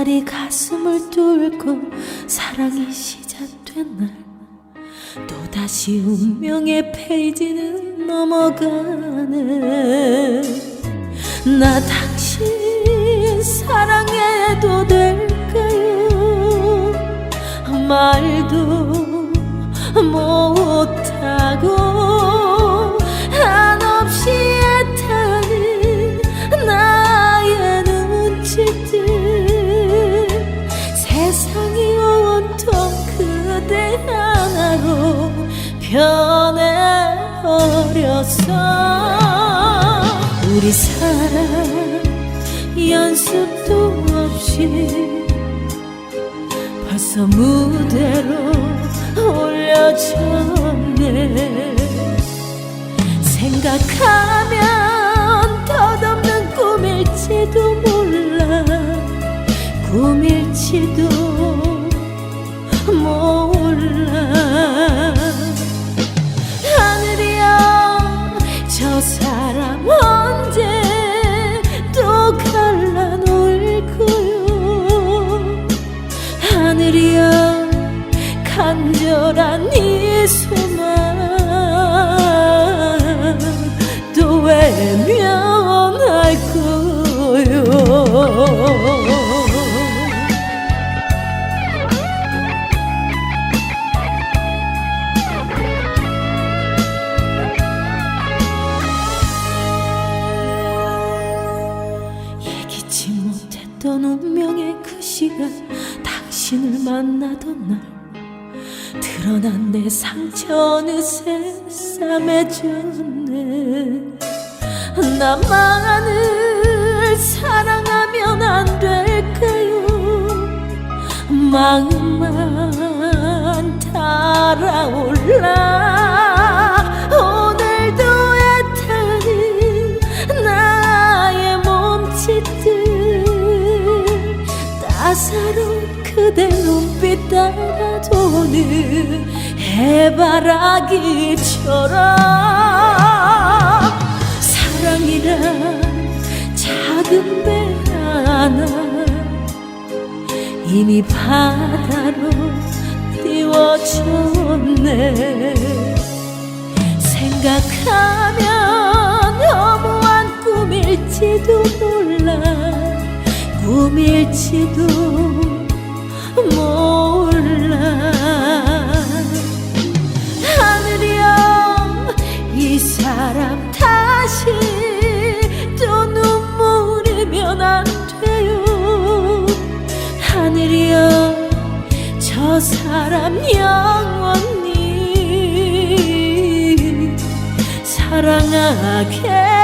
날이 가슴을 뚫고 사랑이 시작된 날 또다시 운명의 페이지는 넘어가네. 나 당신 사랑해도 될까요? 말도 못하고 버렸어. 우리 사랑 연습도 없이 벌써 무대로 올려졌네. 생각하면 덧없는 꿈일지도 몰라. 꿈일지도 간절한 이 소망 또 외면할 거요. 예기치 못했던 운명의 그 시간 당신을 만나던 날 드러난 내 상처 어느새 싸매졌네. 나만을 사랑하면 안 될까요? 마음만 달아올라 그대 눈빛 따라 도는 해바라기처럼. 사랑이란 작은 배 하나 이미 바다로 띄워졌네. 생각하면 허무한 꿈일지도 몰라. 꿈일지도 사람 영원히 사랑하게